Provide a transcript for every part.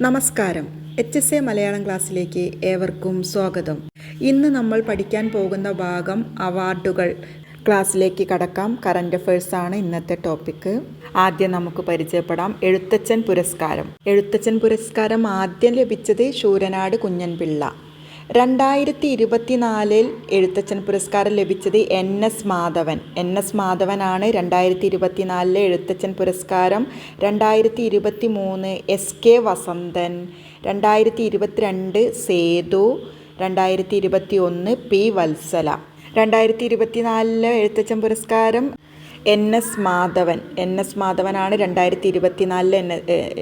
നമസ്കാരം. H S A Malayalam ക്ലാസ്സിലേക്ക് ഏവർക്കും സ്വാഗതം. ഇന്ന് നമ്മൾ പഠിക്കാൻ പോകുന്ന ഭാഗം അവാർഡുകൾ. ക്ലാസ്സിലേക്ക് കടക്കാം. കറണ്ട് അഫയേഴ്സ് ആണ് ഇന്നത്തെ ടോപ്പിക്ക്. ആദ്യം നമുക്ക് പരിചയപ്പെടാം. എഴുത്തച്ഛൻ പുരസ്കാരം. എഴുത്തച്ഛൻ പുരസ്കാരം ആദ്യം ലഭിച്ചത് ശൂരനാട് കുഞ്ഞൻപിള്ള. രണ്ടായിരത്തി ഇരുപത്തിനാലിൽ എഴുത്തച്ഛൻ പുരസ്കാരം ലഭിച്ചത് N S Madhavan. N S മാധവനാണ് രണ്ടായിരത്തി ഇരുപത്തിനാലിലെ എഴുത്തച്ഛൻ പുരസ്കാരം. രണ്ടായിരത്തി ഇരുപത്തി മൂന്ന് എസ് കെ വസന്തൻ. രണ്ടായിരത്തി ഇരുപത്തിരണ്ട് സേതു. രണ്ടായിരത്തി ഇരുപത്തി ഒന്ന് പി വത്സല. രണ്ടായിരത്തി ഇരുപത്തിനാലിലെ എഴുത്തച്ഛൻ പുരസ്കാരം N S Madhavan. N S മാധവനാണ് രണ്ടായിരത്തി ഇരുപത്തിനാലിലെ എൻ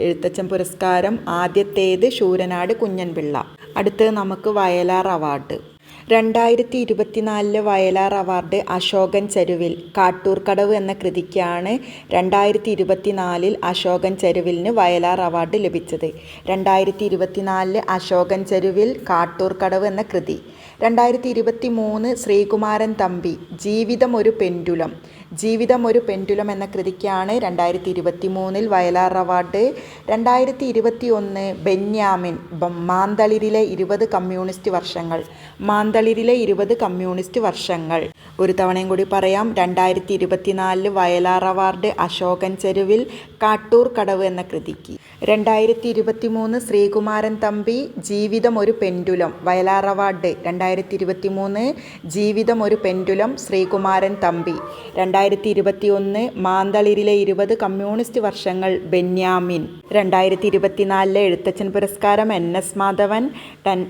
എഴുത്തച്ഛൻ പുരസ്കാരം. ആദ്യത്തേത് ശൂരനാട് കുഞ്ഞൻപിള്ള. അടുത്തത് നമുക്ക് വയലാർ അവാർഡ്. രണ്ടായിരത്തി ഇരുപത്തിനാലിൽ വയലാർ അവാർഡ് അശോകൻ ചരുവിൽ. കാട്ടൂർക്കടവ് എന്ന കൃതിക്കാണ് രണ്ടായിരത്തി ഇരുപത്തിനാലിൽ അശോകൻ ചരുവിലിന് വയലാർ അവാർഡ് ലഭിച്ചത്. രണ്ടായിരത്തി ഇരുപത്തിനാലിൽ അശോകൻ ചരുവിൽ കാട്ടൂർക്കടവ് എന്ന കൃതി. രണ്ടായിരത്തി ഇരുപത്തി മൂന്ന് ശ്രീകുമാരൻ തമ്പി. ജീവിതം ഒരു പെൻഡുലം. ജീവിതം ഒരു പെൻഡുലം എന്ന കൃതിക്കാണ് രണ്ടായിരത്തി ഇരുപത്തി മൂന്നിൽ വയലാർ അവാർഡ് രണ്ടായിരത്തി ഇരുപത്തി ഒന്ന് ബെന്യാമിൻ മാന്തളിരിലെ ഇരുപത് കമ്മ്യൂണിസ്റ്റ് വർഷങ്ങൾ മാന്തളിരിലെ ഇരുപത് കമ്മ്യൂണിസ്റ്റ് വർഷങ്ങൾ. ഒരു തവണയും കൂടി പറയാം രണ്ടായിരത്തി ഇരുപത്തിനാലിൽ വയലാർ അവാർഡ് അശോകൻ ചെരുവിൽ കാട്ടൂർ കടവ് എന്ന കൃതിക്ക്. രണ്ടായിരത്തി ഇരുപത്തി മൂന്ന് ശ്രീകുമാരൻ തമ്പി ജീവിതം ഒരു പെൻഡുലം വയലാർ അവാർഡ്. രണ്ടായിരത്തി ഇരുപത്തി മൂന്ന് ജീവിതം ഒരു പെൻഡുലം ശ്രീകുമാരൻ തമ്പി. രണ്ടായിരത്തി ഇരുപത്തി ഒന്ന് മാന്തളിരിലെ ഇരുപത് കമ്മ്യൂണിസ്റ്റ് വർഷങ്ങൾ ബെന്യാമിൻ. രണ്ടായിരത്തി ഇരുപത്തിനാലിലെ എഴുത്തച്ഛൻ പുരസ്കാരം എൻ എസ് മാധവൻ.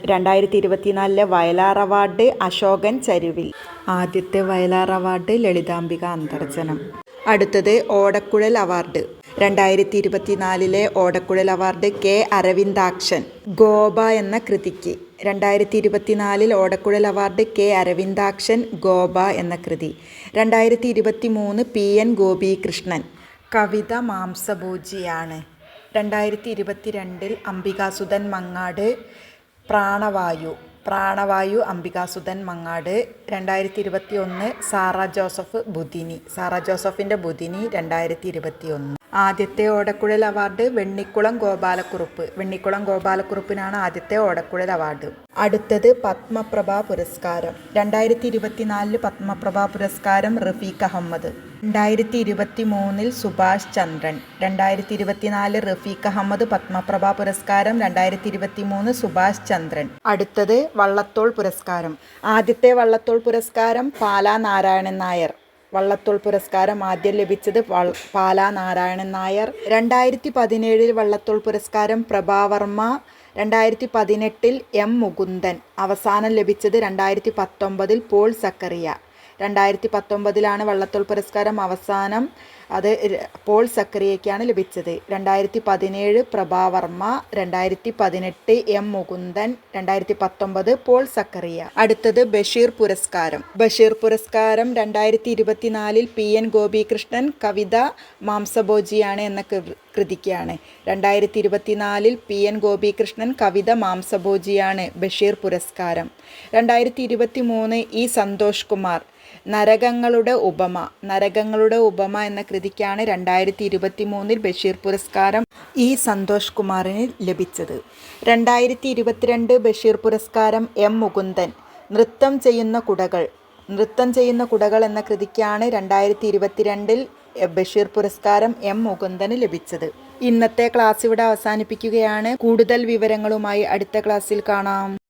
രണ്ടായിരത്തി ഇരുപത്തിനാലിലെ വയലാർ അവാർഡ് അശോകൻ ചരുവിൽ. ആദ്യത്തെ വയലാർ അവാർഡ് ലളിതാംബിക അന്തർജനം. അടുത്തത് ഓടക്കുഴൽ അവാർഡ്. രണ്ടായിരത്തി ഇരുപത്തിനാലിലെ ഓടക്കുഴൽ അവാർഡ് കെ അരവിന്ദാക്ഷൻ ഗോപ എന്ന കൃതിക്ക്. രണ്ടായിരത്തി ഇരുപത്തിനാലിൽ ഓടക്കുഴൽ അവാർഡ് കെ അരവിന്ദാക്ഷൻ ഗോപ എന്ന കൃതി. രണ്ടായിരത്തി ഇരുപത്തി മൂന്ന് പി എൻ ഗോപികൃഷ്ണൻ കവിത മാംസഭൂജിയാണ്. രണ്ടായിരത്തി ഇരുപത്തിരണ്ടിൽ അംബികാസുധൻ മങ്ങാട് പ്രാണവായു പ്രാണവായു അംബികാസുധൻ മങ്ങാട്. രണ്ടായിരത്തി ഇരുപത്തി ഒന്ന് സാറ ജോസഫ് ബുധിനി സാറ ജോസഫിന്റെ ബുധിനി രണ്ടായിരത്തി ഇരുപത്തി ഒന്ന് ആദ്യത്തെ ഓടക്കുഴൽ അവാർഡ് വെണ്ണിക്കുളം ഗോപാലക്കുറുപ്പ്. വെണ്ണിക്കുളം ഗോപാലക്കുറുപ്പിനാണ് ആദ്യത്തെ ഓടക്കുഴൽ അവാർഡ്. അടുത്തത് പത്മപ്രഭ പുരസ്കാരം. രണ്ടായിരത്തി ഇരുപത്തിനാലിൽ പത്മപ്രഭ പുരസ്കാരം റഫീഖ് അഹമ്മദ്. രണ്ടായിരത്തി ഇരുപത്തി മൂന്നിൽ സുഭാഷ് ചന്ദ്രൻ. രണ്ടായിരത്തി ഇരുപത്തിനാല് റഫീഖ് അഹമ്മദ് പത്മപ്രഭ പുരസ്കാരം. രണ്ടായിരത്തി ഇരുപത്തി മൂന്ന് സുഭാഷ് ചന്ദ്രൻ. അടുത്തത് വള്ളത്തോൾ പുരസ്കാരം. ആദ്യത്തെ വള്ളത്തോൾ പുരസ്കാരം പാലാ നാരായണൻ നായർ. വള്ളത്തോൾ പുരസ്കാരം ആദ്യം ലഭിച്ചത് പാലാ നാരായണൻ നായർ. രണ്ടായിരത്തി പതിനേഴിൽ വള്ളത്തോൾ പുരസ്കാരം പ്രഭാവർമ്മ രണ്ടായിരത്തി പതിനെട്ടിൽ എം മുകുന്ദൻ. അവസാനം ലഭിച്ചത് രണ്ടായിരത്തി പത്തൊമ്പതിൽ പോൾ സക്കറിയ. രണ്ടായിരത്തി പത്തൊമ്പതിലാണ് വള്ളത്തോൾ പുരസ്കാരം അവസാനം. അത് പോൾ സക്രിയയ്ക്കാണ് ലഭിച്ചത്. രണ്ടായിരത്തി പതിനേഴ് പ്രഭാവർമ്മ രണ്ടായിരത്തി പതിനെട്ട് എം മുകുന്ദൻ രണ്ടായിരത്തി പത്തൊമ്പത് പോൾ സക്കറിയ അടുത്തത് ബഷീർ പുരസ്കാരം. ബഷീർ പുരസ്കാരം രണ്ടായിരത്തി ഇരുപത്തിനാലിൽ പി എൻ ഗോപികൃഷ്ണൻ കവിത മാംസഭോജിയാണ് എന്ന കൃതിക്കാണ്. രണ്ടായിരത്തി ഇരുപത്തിനാലിൽ പി എൻ ഗോപികൃഷ്ണൻ കവിത മാംസഭോജിയാണ് ബഷീർ പുരസ്കാരം. രണ്ടായിരത്തി ഇരുപത്തി മൂന്ന് ഇ സന്തോഷ് കുമാർ. നരകങ്ങളുടെ ഉപമ. നരകങ്ങളുടെ ഉപമ എന്ന കൃതിക്കാണ് രണ്ടായിരത്തി ഇരുപത്തി മൂന്നിൽ ബഷീർ പുരസ്കാരം ഇ സന്തോഷ് കുമാറിന് ലഭിച്ചത്. രണ്ടായിരത്തി ഇരുപത്തിരണ്ട് ബഷീർ പുരസ്കാരം എം മുകുന്ദൻ. നൃത്തം ചെയ്യുന്ന കുടകൾ. നൃത്തം ചെയ്യുന്ന കുടകൾ എന്ന കൃതിക്കാണ് രണ്ടായിരത്തി ഇരുപത്തിരണ്ടിൽ ബഷീർ പുരസ്കാരം എം മുകുന്ദന് ലഭിച്ചത്. ഇന്നത്തെ ക്ലാസ് ഇവിടെ അവസാനിപ്പിക്കുകയാണ്. കൂടുതൽ വിവരങ്ങളുമായി അടുത്ത ക്ലാസ്സിൽ കാണാം.